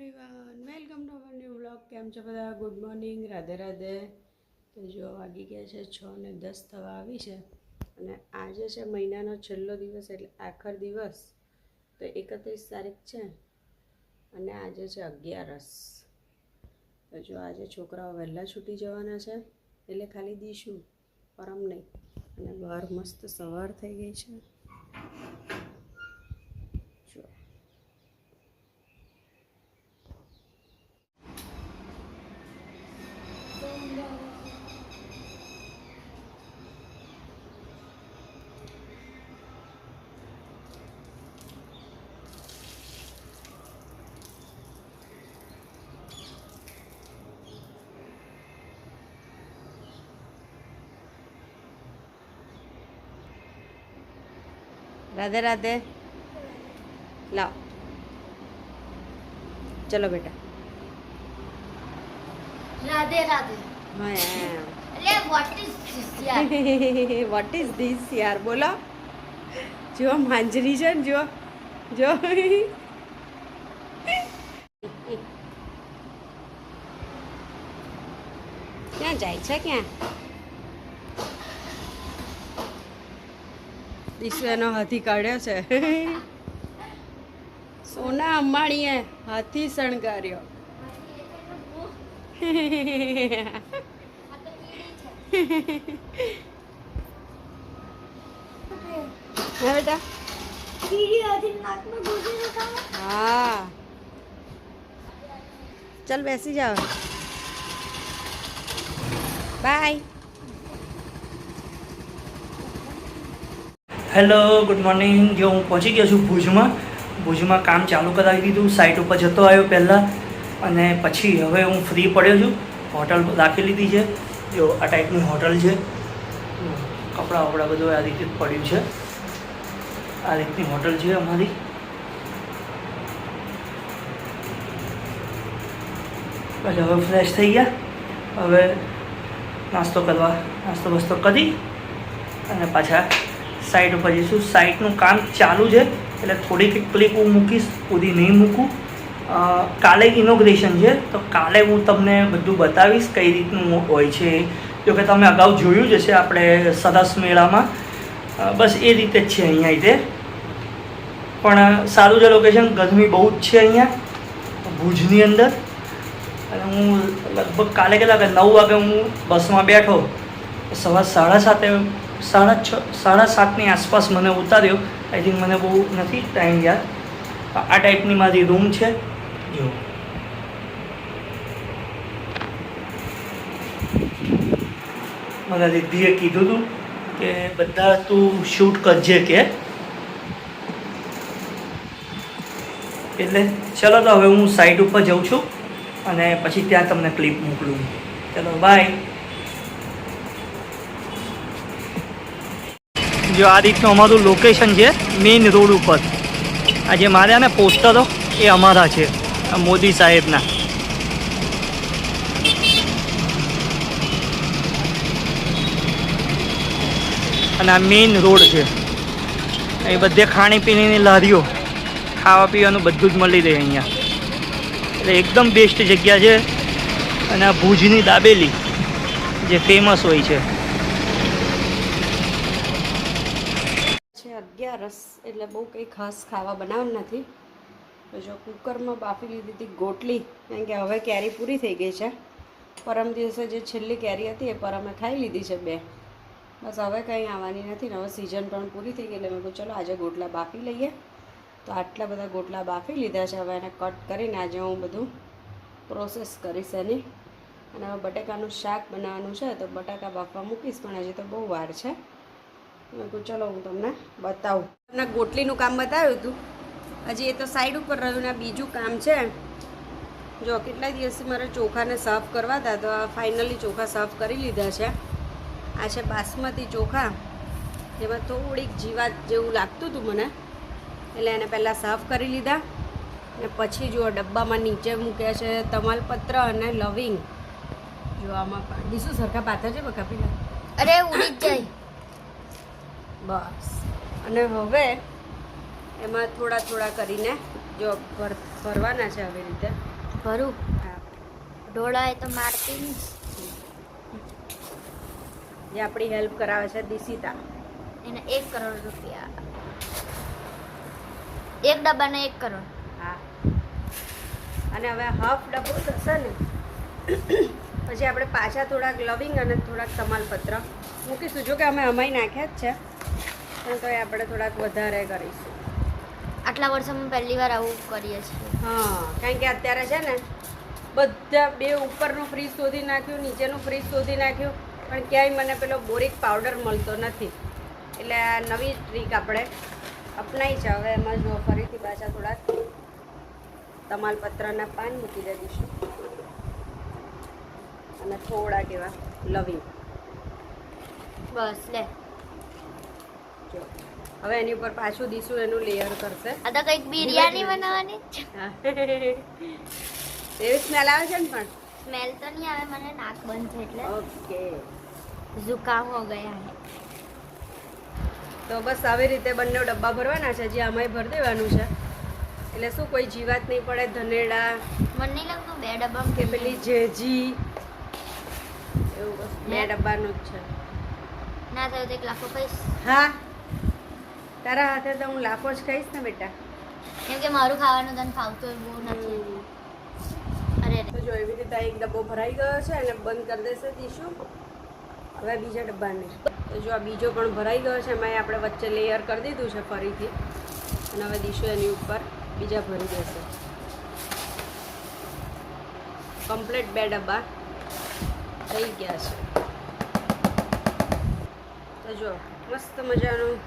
Everyone welcome to our new vlog કેમ છો બધા? Good morning Radhe Radhe. તો જો વાગી ગયા છે છ ને દસ થવા આવી છે અને આજે છે મહિનાનો છેલ્લો દિવસ એટલે આખર દિવસ. તો એકત્રીસ તારીખ છે અને આજે છે અગિયારસ. તો જો આજે છોકરાઓ વહેલા છૂટી જવાના છે એટલે ખાલી દીશું, પરમ નહીં. અને બહાર મસ્ત સવાર થઈ ગઈ છે. રાધે રાધે. લાવ. ચલો બેટા. Radhe Radhe. What is this યાર? બોલો. જો માંજરી છે ને જો જો ક્યાં જાય છે ક્યાં? ઈશ્વરનો હાથી કાઢ્યો છે. સોના અંબાણીએ હાથી શણગાર્યો. હા. ચલ બેસી જાઓ. બાય હેલો ગુડ મોર્નિંગ જો હું પહોંચી ગયો છું ભુજમાં ભુજમાં કામ ચાલુ કરાવી દીધું સાઇટ ઉપર જતો આવ્યો પહેલાં. અને પછી હવે હું ફ્રી પડ્યો છું. હોટલ રાખી લીધી છે. જો આ ટાઈપની હોટલ છે. કપડાં વપડા બધું આ રીતે પડ્યું છે. આ રીતની હોટલ છે અમારી. એટલે હવે ફ્રેશ થઈ ગયા. હવે નાસ્તો કરવા, નાસ્તો બસ્તો કરી અને પાછા સાઇટ ઉપર જઈશું. સાઇટનું કામ ચાલુ છે. એટલે થોડીક ક્લિપ હું મૂકીશ. સુધી નહીં મૂકું. કાલે ઇનોગ્રેશન છે, તો કાલે હું તમને બધું બતાવીશ કઈ રીતનું હોય છે. જો કે તમે અગાઉ જોયું જ હશે આપણે સરસ મેળામાં બસ એ રીતે જ છે અહીંયા રીતે પણ સારું છે લોકેશન ગરમી બહુ જ છે અહીંયા, ભુજની અંદર. અને હું લગભગ કાલે કેટલા નવ વાગે હું બસમાં બેઠો. સવાર સાડા સાતે, સાડા છ, સાડા સાતની આસપાસ મને ઉતાર્યો. આઈ થિંક મને બહુ નથી ટાઈમ યાદ. આ ટાઈપની મારી રૂમ છે. જો મને દીદીએ કીધું હતું કે બધા તું શૂટ કરજે કે. એટલે ચલો તો હવે હું સાઈડ ઉપર જઉં છું અને પછી ત્યાં તમને ક્લિપ મોકલું. ચલો બાય જો આ રીતનું અમારું લોકેશન છે મેઇન રોડ ઉપર. આ જે માર્યા ને પોસ્ટરો એ અમારા છે. મોદી સાહેબના. અને આ મેઇન રોડ છે. એ બધે ખાણીપીણીની લારીઓ, ખાવા પીવાનું બધું જ મળી રહે અહીંયા. એટલે એકદમ બેસ્ટ જગ્યા છે. અને આ ભુજની દાબેલી, જે ફેમસ હોય છે. અગિયારસ, એટલે બહુ કંઈ ખાસ ખાવા બનાવ નથી. જો કુકરમાં બાફી લીધી હતી ગોટલી, કારણ કે હવે કેરી પૂરી થઈ ગઈ છે. પરમ દિવસે જે છેલ્લી કેરી હતી એ પરમે ખાઈ લીધી છે બે. બસ હવે કંઈ આવવાની નથી ને હવે સિઝન પણ પૂરી થઈ ગઈ એટલે મેં કહ્યું ચલો આજે ગોટલા બાફી લઈએ. તો આટલા બધા ગોટલા બાફી લીધા છે, હવે એને કટ કરીને આજે હું બધું પ્રોસેસ કરીશ એની. અને હવે બટાકાનું શાક બનાવવાનું છે તો બટાકા બાફવા મૂકીશ, પણ હજી તો બહુ વાર છે. મેં કહું ચલો હું તમને બતાવું. તમને ગોટલીનું કામ બતાવ્યું હતું? હજી એ તો સાઈડ ઉપર રહ્યું ને બીજું કામ છે. જો કેટલા દિવસથી મારે ચોખાને સાફ કરવા હતા તો આ ફાઇનલી ચોખા સાફ કરી લીધા છે. આ છે બાસમતી ચોખા. જેમાં થોડીક જીવાત જેવું લાગતું હતું મને. એટલે એને પહેલાં સાફ કરી લીધા. અને પછી જો ડબ્બામાં નીચે મૂક્યા છે તમાલપત્ર અને લવિંગ. જો આમાં પણ બીજું સરખા પાથર છે બકા પેલા? અરે ઉડી જાય. બસ. અને હવે એમાં થોડા થોડા કરીને જો ભર ભરવાના છે આવી રીતે. ભરું? હા. ઢોળાય તો મારતી જે. આપણી હેલ્પ કરાવે છે દિશિતા. એને એક કરોડ રૂપિયા એક ડબ્બાના એક કરોડ. હા. અને હવે હાફ ડબ્બો થશે ને. પછી આપણે પાછા થોડાક લવિંગ અને થોડાક તમાલપત્ર મૂકીશું. જો કે અમે અમાઈ નાખ્યા જ છે. પણ તો આપણે થોડાક વધારે કરીશું. આટલા વર્ષોમાં પહેલી વાર આવું કરીએ છીએ. હા કારણ કે અત્યારે છે ને બધા બે ઉપરનું ફ્રીજ શોધી નાખ્યું નીચેનું ફ્રીજ શોધી નાખ્યું પણ ક્યાંય મને પેલો બોરિક પાવડર મળતો નથી. એટલે આ નવી ટ્રીક આપણે અપનાવી છે. હવે એમાં જો ફરીથી પાછા થોડાક તમાલપત્રના પાન મૂકી દઈશું. અને થોડા કેવા લવિંગ. બસ લે. જો. હવે એની ઉપર પાછું દીશું એનું લેયર કરશે. આ તો કંઈક બિરયાની બનાવવાની એવી સ્મેલ આવે છે ને પણ? સ્મેલ તો નહીં આવે મને નાક બંધ છે એટલે. ઓકે. ઝુકામ હો ગયા હે. તો બસ આવી રીતે બંને ડબ્બા ભરવાના છે જે આમાંય ભરી દેવાનું છે. એટલે શું કોઈ જીવાત નહીં પડે ધનેડા મને નહીં લાગતું બે ડબ્બા કે પેલી જેજી. એવું બસ બે ડબ્બાનું જ છે. ના થયું તો એક લાખો કહીશ હા? તારા હાથે તો હું લાખો જ ખાઈશ ને બેટા. કેમ કે મારું ખાવાનું તને ફાવતું બહુ નથી. અરે તો જો એવી રીતે એક ડબ્બો ભરાઈ ગયો છે અને બંધ કરી દેશે દીશું હવે બીજા ડબ્બાને. તો જો આ બીજો પણ ભરાઈ ગયો છે એમાં આપણે વચ્ચે લેયર કરી દીધું છે ફરીથી. અને હવે દીશું એની ઉપર બીજા ભરી દેશે. કમ્પ્લીટ બે ડબ્બા થઈ ગયા છે. તો જો મસ્ત મજાનું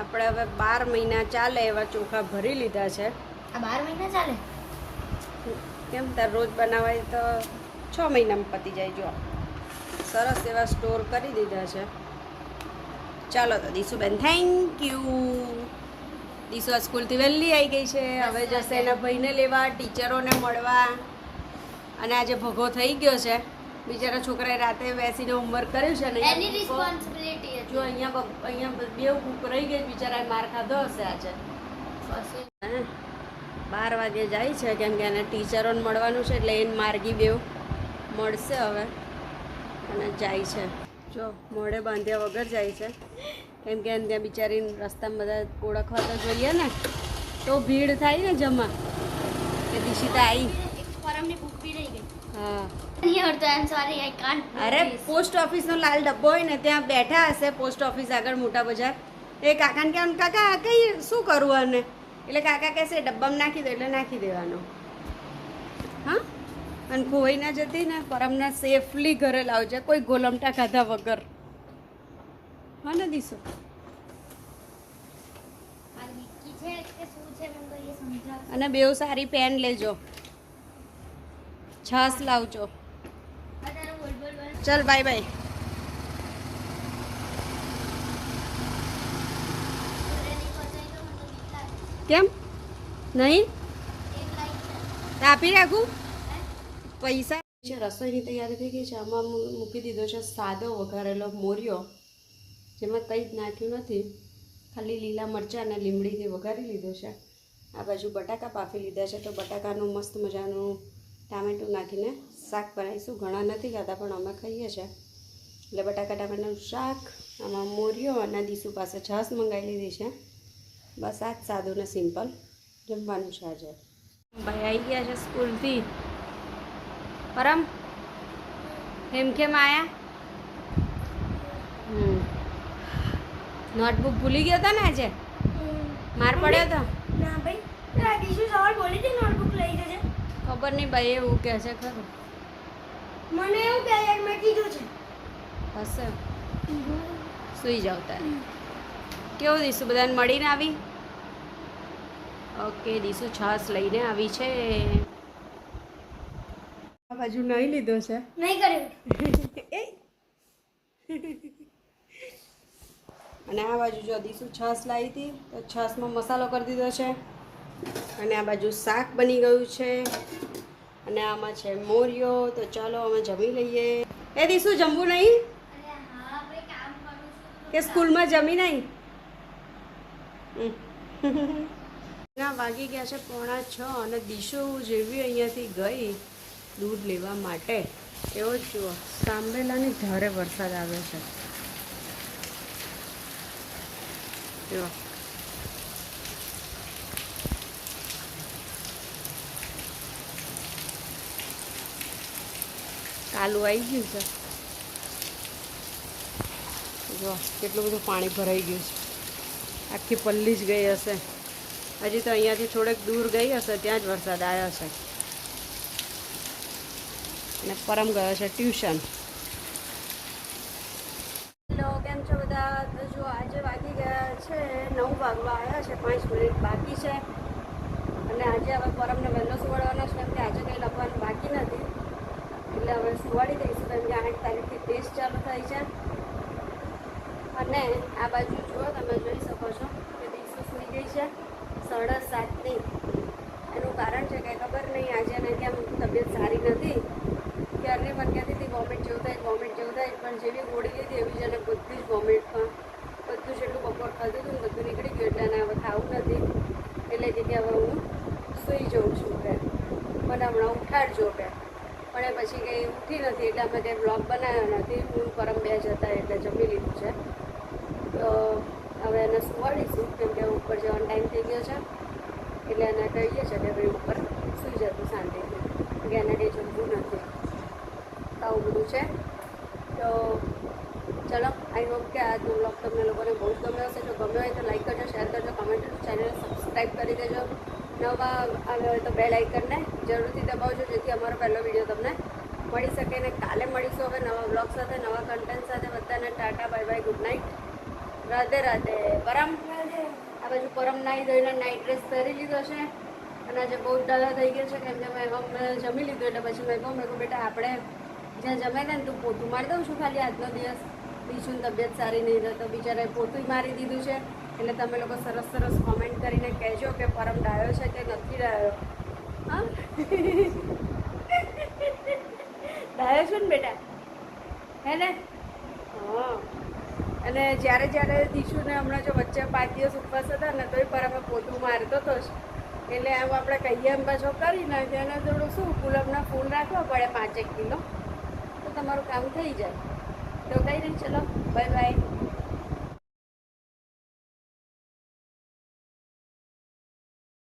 આપણે હવે બાર મહિના ચાલે એવા ચોખા ભરી લીધા છે. આ બાર મહિના ચાલે? કેમ તાર રોજ બનાવાય તો છ મહિનામાં પતી જાય જો. સરસ એવા સ્ટોર કરી દીધા છે. ચાલો તો દીશુબેન થેન્ક યુ દીશુ આ સ્કૂલથી વહેલી આવી ગઈ છે. હવે જશે એના ભાઈને લેવા ટીચરોને મળવા. અને આજે ભગો થઈ ગયો છે. બિચારા છોકરાએ રાતે બેસીને હોમવર્ક કર્યું છે ને. એની રિસ્પોન્સિબિલિટી જો અહીંયા અહીંયા બે બુક રહી ગઈ બિચારા માર ખાધો હશે આજે. પછી? બાર વાગે જાય છે કેમ કે એને ટીચરોને મળવાનું છે એટલે એને માર્ગી બેવ મળશે હવે. અને જાય છે. જો મોઢે બાંધ્યા વગર જાય છે. કેમ કે ત્યાં બિચારી રસ્તામાં બધા ઓળખવા તો જોઈએ ને તો ભીડ થાય ને જમા. કે દિશિતા આવી ફોરમની બુક બી રહી ગઈ. હા. અરે પોસ્ટ ઓફિસનો લાલ ડબ્બો હોય ને ત્યાં બેઠા હશે પોસ્ટ ઓફિસ આગળ મોટા બજાર. એ કાકાને કહેવાનું કાકા આ કઈ શું કરવું અને એટલે કાકા કહેશે ડબ્બામાં નાખી દો એટલે નાખી દેવાનો. હા? અને ખોવાઈ ના જતી ને પરમના સેફલી ઘરે લાવજે કોઈ ગોલમટા ખાધા વગર. હા ને દીસો અને બેવ સારી પેન લેજો. છાસ લાવજો અત્યારે બોલ બોલ બોલ ચલ બાય બાય કેમ? નહીં? આપી રાખું? પૈસા? છે, રસોઈની તૈયારી થઈ ગઈ છે. આમાં મૂકી દીધો છે સાદો વઘારેલો મોરિયો, જેમાં કંઈ જ નાખ્યું નથી. ખાલી લીલા મરચાં અને લીમડીથી વઘારી લીધો છે. આ બાજુ બટાકા પાફી લીધા છે, તો બટાકાનું મસ્ત મજાનું ટામેટું નાખીને શાક બનાવીશું. ઘણા નથી ખાતા પણ અમે ખાઈએ છીએ. એટલે બટાકા ટામેટાનું શાક આમાં મોરિયો અને દીસુ પાસે છાશ મંગાવી લીધી છે. બસ આ જ સાદું ને સિમ્પલ જમવાનું છે આજે. ભાઈ આવી ગયા છે સ્કૂલથી. પરમ કેમ કેમ આયા? હમ. નોટબુક ભૂલી ગયો હતો ને આજે? માર પડ્યો હતો ના ભાઈ સવાલ બોલી નોટબુક લઈ જજે. ખબર નહીં ભાઈ એવું કહે છે ખરું. મને એવું કહે યાર મેં કીધું છે. હશે. સુઈ જાવ તારે. કેવું દીશું બધાને મળીને આવી? ઓકે દીશું છાશ લઈને આવી છે. આ બાજુ નહીં લીધો છે. નહીં કર્યું. અને આ બાજુ જો દીશું છાશ લાવી હતી તો છાશમાં મસાલો કરી દીધો છે. અને આ બાજુ શાક બની ગયું છે. અને આમાં છે મોરિયો તો ચાલો અમે જમી લઈએ. એ દીસુ જમવું નહીં? કે સ્કૂલમાં જમી નહીં. ના, વાગી ગયા છે પોણા છ અને દિશો જેવી અહીંયાથી ગઈ દૂધ લેવા માટે. એવો જ જુઓ, સાંભળેલાની ધારે વરસાદ આવ્યો છે. જુઓ. કાલું આવી ગયું છે. જો, કેટલું બધું પાણી ભરાઈ ગયું છે. આખી પલ્લી જ ગઈ હશે. હજી તો અહીંયાથી થોડેક દૂર ગઈ હશે, ત્યાં જ વરસાદ આવ્યો છે. અને પરમ ગયો છે ટ્યુશન. હેલો, કેમ છો બધા? તો જો, આજે વાગી ગયા છે, નવ વાગવા આવ્યા છે, પાંચ મિનિટ બાકી છે. અને આજે હવે પરમને વહેલો સુવાડવાનો છે કેમ કે આજે કંઈ લખવાનું બાકી નથી એટલે હવે સુવાડી દઈશું કેમ કે આઠ તારીખથી ટેસ્ટ ચાલુ થઈ છે. અને આ બાજુ જુઓ, તમે જોઈ શકો છો કે દીકસો સૂઈ ગઈ છે. સાડા સાતની. એનું કારણ છે કે ખબર નહીં, આજે એને કેમ તબિયત સારી નથી. ક્યારની પણ ક્યાંથી વોમિટ જેવું થાય વોમિટ જેવું થાય, પણ જેવી ગોળી લીધી એવી જ એને બધી જ વોમિટમાં બધું જેટલું બપોર ખાધું હતું ને બધું નીકળી ગયું એટલે એને હવે ખાવું નથી એટલે કે કે હવે હું સૂઈ જાઉં છું કે મને હમણાં ઉઠાડજો કે પણ એ પછી કંઈ નથી એટલે અમે કંઈ બ્લોગ બનાવ્યો નથી. હું પરમ બે જતા એટલે જમી લીધું છે. તો હવે એને સુવાડીશું, કેમ કે ઉપર જવાનો ટાઈમ થઈ ગયો છે. એટલે એને કહીએ છીએ કે ભાઈ ઉપર સૂઈ જતું શાંતિથી કે એને કંઈ જમવું નથી. આવું બધું છે. તો ચલો આઈ હોપ કે આજનો બ્લોગ તમને લોકોને બહુ જ ગમ્યો હશે. જો ગમ્યો હોય તો લાઈક કરજો શેર કરજો કમેન્ટ કરજો ચેનલ સબસ્ક્રાઈબ કરી દેજો. નવા આવ્યો હોય તો બે લાઇકનને જરૂરથી દબાવજો, જેથી અમારો પહેલો વીડિયો તમને મળી શકે ને કાલે મળીશું હવે નવા બ્લોગ સાથે, નવા કન્ટેન્ટ સાથે. બધાને tata, bye bye good night Radhe Radhe. Param આ બાજુ પરમ નાહી ધોઈને નાઇટ ડ્રેસ પહેરી લીધો છે. અને આજે બહુ ડાલા થઈ ગયા છે, કેમ કે મેં જમી લીધું એટલે પછી મેં કહું મેં કહું, બેટા, આપણે જ્યાં જમે ને તું પોતું મારી દઉં છું ખાલી આજનો દિવસ. બીજું તબિયત સારી નહીં તો બિચારાએ પોતું મારી દીધું છે. એટલે તમે લોકો સરસ સરસ કોમેન્ટ કરીને કહેજો કે પરમ ડાયો છે કે નથી ડાયો. હા? ડાયો છો ને બેટા? હે ને? હા. અને જ્યારે જ્યારે દીશુને હમણાં જો વચ્ચે પાંચ દિવસ ઉપવાસ હતા ને તોય પરમે પોતું મારતો હતો જ. એટલે આમ આપણે કહીએ એમ પાછો કરીને નાખીએ થોડું શું ગુલાબના ફૂલ રાખવા પડે પાંચેક કિલો. તો તમારું કામ થઈ જાય. તો કંઈ નહીં ચલો. Bye bye.